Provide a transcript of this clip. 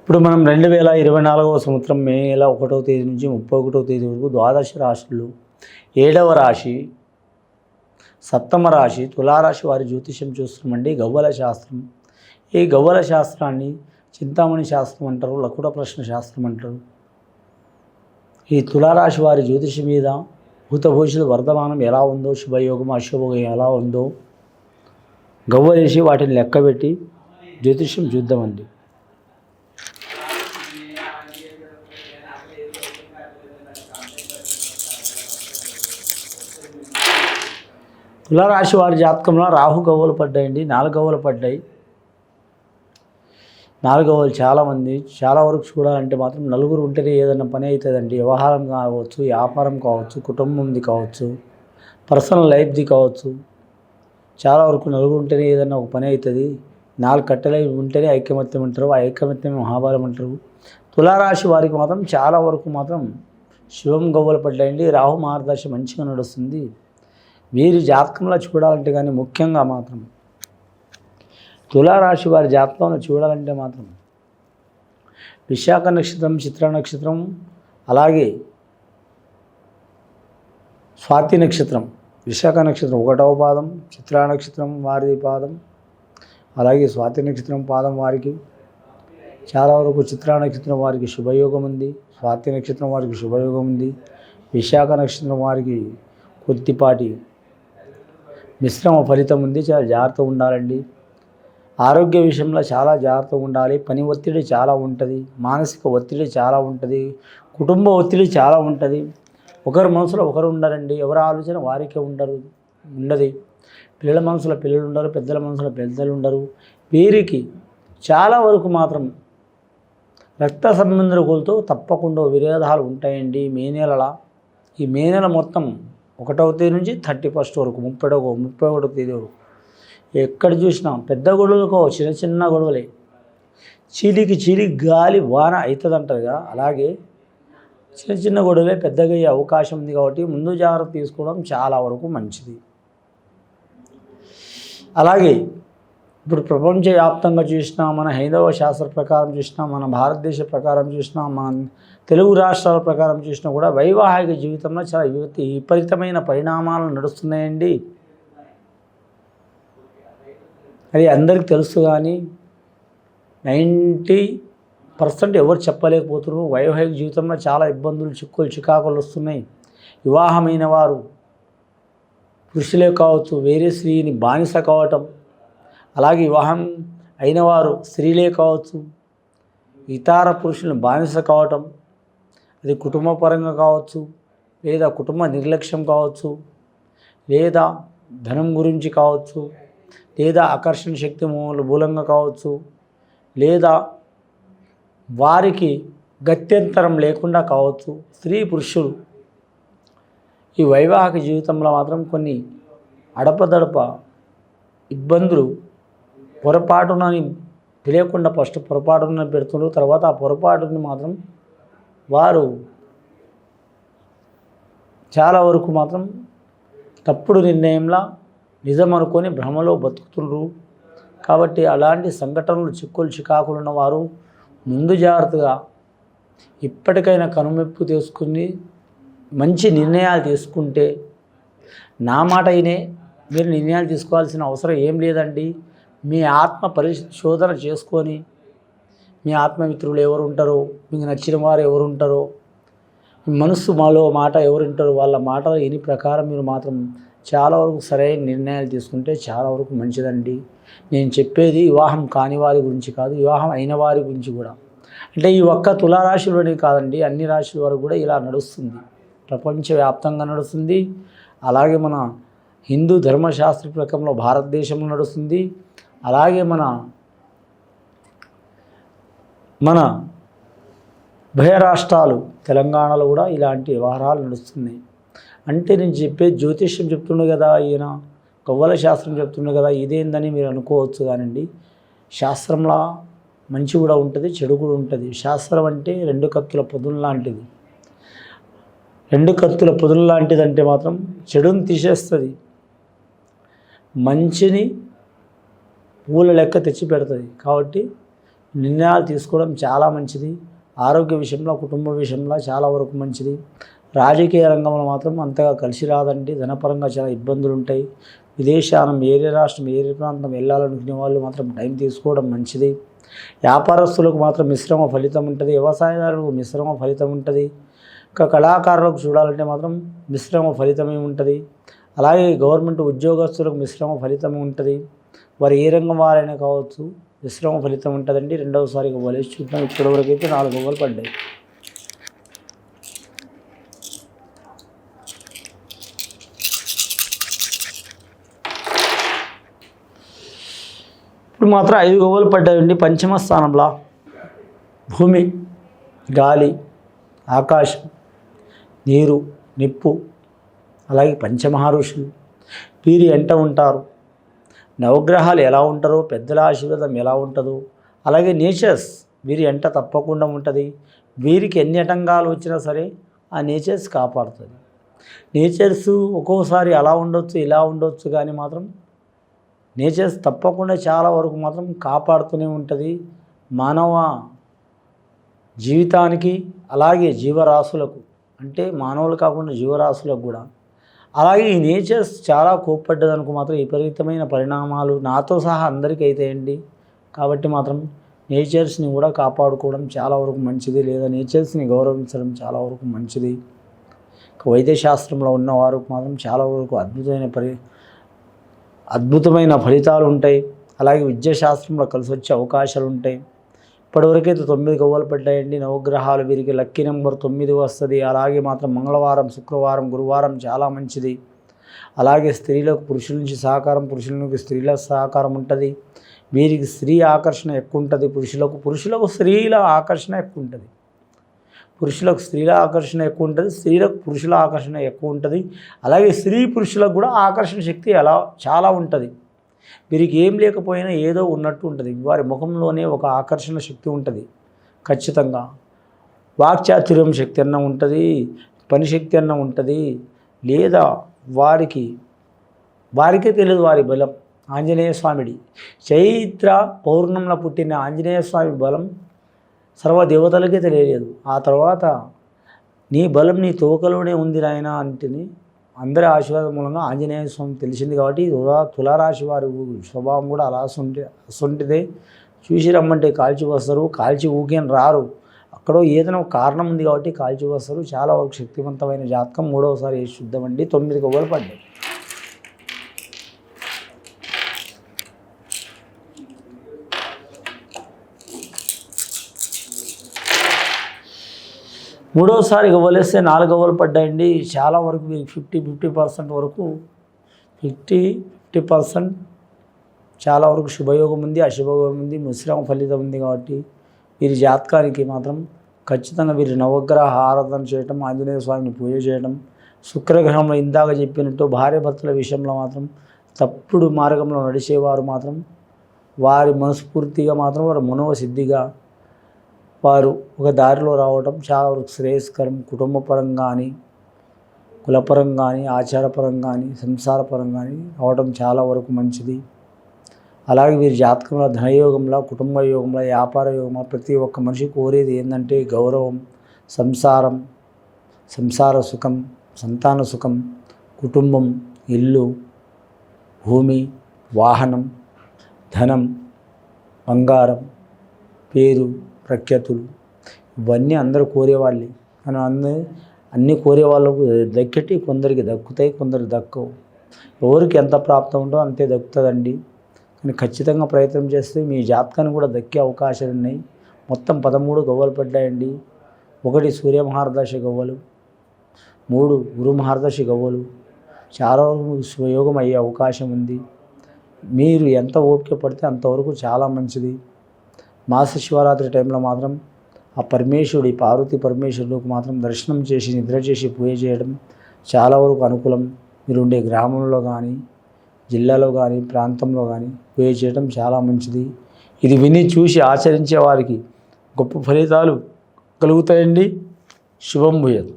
ఇప్పుడు మనం రెండు వేల ఇరవై నాలుగవ సంవత్సరం మే నెల ఒకటవ తేదీ నుంచి ముప్పై ఒకటవ తేదీ వరకు ద్వాదశ రాశులు ఏడవ రాశి సప్తమ రాశి తులారాశి వారి జ్యోతిష్యం చూస్తున్నామండి. గవ్వల శాస్త్రం. ఈ గవ్వల శాస్త్రాన్ని చింతామణి శాస్త్రం అంటారు లకుట ప్రశ్న శాస్త్రం అంటారు. ఈ తులారాశి వారి జ్యోతిషం మీద భూతభవిష్యత్తు వర్ధమానం ఎలా ఉందో శుభయోగం అశుభయోగం ఎలా ఉందో గవ్వలేసి వాటిని లెక్కబెట్టి జ్యోతిష్యం చూద్దామండి. తులారాశి వారి జాతకంలో రాహు గవ్వలు పడ్డాయండి నాలుగు గవ్వలు పడ్డాయి. నాలుగవలు చాలామంది చాలా వరకు చూడాలంటే మాత్రం నలుగురు ఉంటేనే ఏదైనా పని అవుతుందండి. వ్యవహారం కావచ్చు వ్యాపారం కావచ్చు కుటుంబంది కావచ్చు పర్సనల్ లైఫ్ది కావచ్చు. చాలా వరకు నలుగురు ఉంటేనే ఏదైనా ఒక పని అవుతుంది. నాలుగు కట్టెలై ఉంటేనే ఐకమత్యం అంటారు ఆ ఐకమత్యం మహాబలం అంటారు. తులారాశి వారికి మాత్రం చాలా వరకు మాత్రం శివం గవ్వలు పడ్డాయండి. రాహు మార్గదర్శి మంచిగా నడుస్తుంది. వీరి జాతకంలో చూడాలంటే కానీ ముఖ్యంగా మాత్రం తులారాశి వారి జాతకంలో చూడాలంటే మాత్రం విశాఖ నక్షత్రం చిత్ర నక్షత్రం అలాగే స్వాతి నక్షత్రం విశాఖ నక్షత్రం ఒకటవ పాదం చిత్రా నక్షత్రం వారిది పాదం అలాగే స్వాతి నక్షత్రం పాదం వారికి. చాలా వరకు చిత్రా నక్షత్రం వారికి శుభయోగం ఉంది స్వాతి నక్షత్రం వారికి శుభయోగం ఉంది విశాఖ నక్షత్రం వారికి కొద్దిపాటి మిశ్రమ ఫలితం ఉంది. చాలా జాగ్రత్తగా ఉండాలండి. ఆరోగ్య విషయంలో చాలా జాగ్రత్తగా ఉండాలి. పని ఒత్తిడి చాలా ఉంటుంది. మానసిక ఒత్తిడి చాలా ఉంటుంది. కుటుంబ ఒత్తిడి చాలా ఉంటుంది. ఒకరి మనసులో ఒకరు ఉండరండి. ఎవరి ఆలోచన వారికే ఉండరు ఉండదు. పిల్లల మనసులో పిల్లలు ఉండరు. పెద్దల మనసులో పెద్దలు ఉండరు. వీరికి చాలా వరకు మాత్రం రక్త సంబంధికులతో తప్పకుండా విరోధాలు ఉంటాయండి. మే నెలల ఈ మే నెల మొత్తం ఒకటవ తేదీ నుంచి థర్టీ ఫస్ట్ వరకు ముప్పై ముప్పై ఒకటో తేదీ వరకు. ఎక్కడ చూసినా పెద్ద గొడవలు కావు చిన్న చిన్న గొడవలే. చీలికి చీలి గాలి వాన అవుతుంది అంటారుగా అలాగే చిన్న చిన్న గొడవలే పెద్దగా అయ్యే అవకాశం ఉంది కాబట్టి ముందు జాగ్రత్త తీసుకోవడం చాలా వరకు మంచిది. అలాగే ఇప్పుడు ప్రపంచవ్యాప్తంగా చూసినా మన హైందవ శాస్త్ర ప్రకారం చూసినా మన భారతదేశ ప్రకారం చూసినా మన తెలుగు రాష్ట్రాల ప్రకారం చూసినా కూడా వైవాహిక జీవితంలో చాలా యువతి విపరీతమైన పరిణామాలు నడుస్తున్నాయండి. అది అందరికీ తెలుసు కానీ నైంటీ పర్సెంట్ ఎవరు చెప్పలేకపోతున్నారు. వైవాహిక జీవితంలో చాలా ఇబ్బందులు చిక్కులు చికాకులు వస్తున్నాయి. వివాహమైన వారు పురుషులే కావచ్చు వేరే స్త్రీని బానిస కావటం అలాగే వివాహం అయిన వారు స్త్రీలే కావచ్చు ఇతర పురుషులను బానిస కావటం అది కుటుంబ పరంగా కావచ్చు లేదా కుటుంబ నిర్లక్ష్యం కావచ్చు లేదా ధనం గురించి కావచ్చు లేదా ఆకర్షణ శక్తి మూల మూలంగా కావచ్చు లేదా వారికి గత్యంతరం లేకుండా కావచ్చు స్త్రీ పురుషులు ఈ వైవాహిక జీవితంలో మాత్రం కొన్ని అడపదడప ఇబ్బందులు పొరపాటునని తెలియకుండా ఫస్ట్ పొరపాటున పెడుతున్నారు తర్వాత ఆ పొరపాటుని మాత్రం వారు చాలా వరకు మాత్రం తప్పుడు నిర్ణయంలా నిజం అనుకొని భ్రమలో బతుకుతున్నారు కాబట్టి అలాంటి సంఘటనలు చిక్కులు చికాకులు ఉన్నవారు ముందు జాగ్రత్తగా ఇప్పటికైనా కనుమెప్పు తీసుకుని మంచి నిర్ణయాలు తీసుకుంటే నా మాట అయినే మీరు నిర్ణయాలు తీసుకోవాల్సిన అవసరం ఏం లేదండి. మీ ఆత్మ పరిశోధన చేసుకొని మీ ఆత్మమిత్రులు ఎవరు ఉంటారో మీకు నచ్చిన వారు ఎవరు ఉంటారో మనసు మనస్సు మాలో మాట ఎవరు ఉంటారో వాళ్ళ మాట ఎన్ని ప్రకారం మీరు మాత్రం చాలా వరకు సరైన నిర్ణయాలు తీసుకుంటే చాలా వరకు మంచిదండి. నేను చెప్పేది వివాహం కాని వారి గురించి కాదు వివాహం అయిన వారి గురించి కూడా. అంటే ఈ ఒక్క తులారాశిలోనే కాదండి అన్ని రాశుల వరకు కూడా ఇలా నడుస్తుంది. ప్రపంచవ్యాప్తంగా నడుస్తుంది. అలాగే మన హిందూ ధర్మశాస్త్ర ప్రకారంలో భారతదేశంలో నడుస్తుంది. అలాగే మన మన ఉభయ రాష్ట్రాలు తెలంగాణలో కూడా ఇలాంటి వ్యవహారాలు నడుస్తున్నాయి. అంటే నేను చెప్పే జ్యోతిష్యం చెప్తుండే కదా ఈయన కవ్వల శాస్త్రం చెప్తుండే కదా ఇదేందని మీరు అనుకోవచ్చు కానండి. శాస్త్రంలా మంచి కూడా ఉంటుంది చెడు కూడా ఉంటుంది. శాస్త్రం అంటే రెండు కత్తుల పొదులు లాంటిది. రెండు కత్తుల పొదులు లాంటిది అంటే మాత్రం చెడుని తీసేస్తుంది. మంచిని ఊళ్ళ లెక్క తెచ్చి పెడుతుంది. కాబట్టి నిర్ణయాలు తీసుకోవడం చాలా మంచిది. ఆరోగ్య విషయంలో కుటుంబ విషయంలో చాలా వరకు మంచిది. రాజకీయ రంగంలో మాత్రం అంతగా కలిసి రాదండి. ధనపరంగా చాలా ఇబ్బందులు ఉంటాయి. విదేశానం ఏరే రాష్ట్రం ఏరే ప్రాంతం వెళ్ళాలనుకునే వాళ్ళు మాత్రం టైం తీసుకోవడం మంచిది. వ్యాపారస్తులకు మాత్రం మిశ్రమ ఫలితం ఉంటుంది. వ్యవసాయదారులకు మిశ్రమ ఫలితం ఉంటుంది. ఇంకా కళాకారులకు చూడాలంటే మాత్రం మిశ్రమ ఫలితమే ఉంటుంది. అలాగే గవర్నమెంట్ ఉద్యోగస్తులకు మిశ్రమ ఫలితం ఉంటుంది. వారు ఏ రంగం వారైనా కావచ్చు విశ్రమ ఫలితం ఉంటుందండి. రెండవసారి వలేసి చూద్దాం. ఇప్పటివరకు అయితే నాలుగు గవ్వలు పడ్డాయి. ఇప్పుడు మాత్రం ఐదు గవ్వలు పడ్డాయండి. పంచమ స్థానంలో భూమి గాలి ఆకాశం నీరు నిప్పు అలాగే పంచమహారుషులు. వీరి ఎంట ఉంటారు. నవగ్రహాలు ఎలా ఉంటారో? పెద్దల ఆశీర్వాదం ఎలా ఉంటుందో? అలాగే నేచర్స్ వీరి ఎంట తప్పకుండా ఉంటుంది. వీరికి ఎన్ని అటంగాలు వచ్చినా సరే ఆ నేచర్స్ కాపాడుతుంది. నేచర్స్ ఒక్కోసారి అలా ఉండొచ్చు ఇలా ఉండొచ్చు కానీ మాత్రం నేచర్స్ తప్పకుండా చాలా వరకు మాత్రం కాపాడుతూనే ఉంటుంది. మానవ జీవితానికి అలాగే జీవరాశులకు అంటే మానవులు కాకుండా జీవరాశులకు కూడా అలాగే ఈ నేచర్స్ చాలా కోప్పడ్డదనుకో మాత్రం విపరీతమైన పరిణామాలు నాతో సహా అందరికీ అవుతాయండి కాబట్టి మాత్రం నేచర్స్ని కూడా కాపాడుకోవడం చాలా వరకు మంచిది. లేదా నేచర్స్ని గౌరవించడం చాలా వరకు మంచిది. వైద్యశాస్త్రంలో ఉన్నవారు మాత్రం చాలా వరకు అద్భుతమైన పరి అద్భుతమైన ఫలితాలు ఉంటాయి. అలాగే విద్యాశాస్త్రంలో కలిసి వచ్చే అవకాశాలు ఉంటాయి. ఇప్పటివరకైతే తొమ్మిది గవ్వలు పడ్డాయండి. నవగ్రహాలు వీరికి లక్కీ నెంబర్ తొమ్మిది వస్తుంది. అలాగే మాత్రం మంగళవారం శుక్రవారం గురువారం చాలా మంచిది. అలాగే స్త్రీలకు పురుషుల నుంచి సహకారం పురుషుల నుంచి స్త్రీల సహకారం ఉంటుంది. వీరికి స్త్రీ ఆకర్షణ ఎక్కువ ఉంటుంది పురుషులకు పురుషులకు స్త్రీల ఆకర్షణ ఎక్కువ ఉంటుంది పురుషులకు స్త్రీల ఆకర్షణ ఎక్కువ ఉంటుంది స్త్రీలకు పురుషుల ఆకర్షణ ఎక్కువ ఉంటుంది అలాగే స్త్రీ పురుషులకు కూడా ఆకర్షణ శక్తి ఎలా చాలా ఉంటుంది. వీరికి ఏం లేకపోయినా ఏదో ఉన్నట్టు ఉంటుంది. వారి ముఖంలోనే ఒక ఆకర్షణ శక్తి ఉంటుంది. ఖచ్చితంగా. వాక్చాతుర్యం శక్తి అన్న ఉంటుంది. పని శక్తి అన్న ఉంటుంది. లేదా వారికి వారికే తెలియదు వారి బలం. ఆంజనేయ స్వామిడి చైత్ర పౌర్ణంలో పుట్టిన ఆంజనేయ స్వామి బలం సర్వదేవతలకే తెలియలేదు. ఆ తర్వాత నీ బలం నీ తోకలోనే ఉంది నాయన అంటేని అందరి ఆశీర్వాదం మూలంగా ఆంజనేయ స్వామి తెలిసింది కాబట్టి తులా తులారాశి వారి స్వభావం కూడా అలా సొంటి సొంటిదే చూసి రమ్మంటే కాల్చి వస్తారు. కాల్చి ఊకేని రారు. అక్కడో ఏదైనా ఒక కారణం ఉంది కాబట్టి కాల్చి వస్తారు. చాలా వరకు శక్తివంతమైన జాతకం. మూడవసారి వేసి చూద్దామండి తొమ్మిది గవ్వలు పడ్డాయి మూడోసారి గవ్వలేస్తే నాలుగు గవ్వలు పడ్డాయండి. చాలా వరకు ఫిఫ్టీ ఫిఫ్టీ పర్సెంట్ వరకు ఫిఫ్టీ ఫిఫ్టీ పర్సెంట్ చాలా వరకు శుభయోగం ఉంది అశుభయోగం ఉంది మిశ్రమ ఫలితం ఉంది కాబట్టి వీరి జాతకానికి మాత్రం ఖచ్చితంగా వీరి నవగ్రహ ఆరాధన చేయటం ఆంజనేయ స్వామిని పూజ చేయడం శుక్రగ్రహంలో ఇందాక చెప్పినట్టు భార్యభర్తల విషయంలో మాత్రం తప్పుడు మార్గంలో నడిచేవారు మాత్రం వారి మనస్ఫూర్తిగా మాత్రం వారు మనోసిద్ధిగా వారు ఒక దారిలో రావడం చాలా వరకు శ్రేయస్కరం. కుటుంబపరం కానీ కులపరం కానీ ఆచారపరం కానీ సంసారపరం కానీ రావడం చాలా వరకు మంచిది. అలాగే వీరి జాతకంలో ధనయోగంలో కుటుంబ యోగంలో వ్యాపార యోగంలో ప్రతి ఒక్క మనిషి కోరేది ఏంటంటే గౌరవం సంసారం సంసార సుఖం సంతాన సుఖం కుటుంబం ఇల్లు భూమి వాహనం ధనం బంగారం పేరు ప్రఖ్యాతులు. ఇవన్నీ అందరూ కోరేవాళ్ళే. కానీ అందరూ అన్నీ కోరే వాళ్ళకు దక్కటి కొందరికి దక్కుతాయి కొందరు దక్కవు. ఎవరికి ఎంత ప్రాప్తం ఉందో అంతే దక్కుతుందండి. కానీ ఖచ్చితంగా ప్రయత్నం చేస్తే మీ జాతకాన్ని కూడా దక్కే అవకాశాలు ఉన్నాయి. మొత్తం పదమూడు గవ్వలు పడ్డాయండి. ఒకటి సూర్య మహారదశ గవ్వలు మూడు గురు మహారదశ గవ్వలు. చాలా సుయోగం అయ్యే అవకాశం ఉంది. మీరు ఎంత ఓపిక పడితే అంతవరకు చాలా మంచిది. మాస శివరాత్రి టైంలో మాత్రం ఆ పరమేశ్వరుడి పార్వతి పరమేశ్వరుడికి మాత్రం దర్శనం చేసి నిద్ర చేసి పూజ చేయడం చాలా వరకు అనుకూలం. మీరు ఉండే గ్రామంలో కానీ జిల్లాలో కానీ ప్రాంతంలో కానీ పూజ చేయడం చాలా మంచిది. ఇది విని చూసి ఆచరించే వారికి గొప్ప ఫలితాలు కలుగుతాయండి. శుభం భూయదు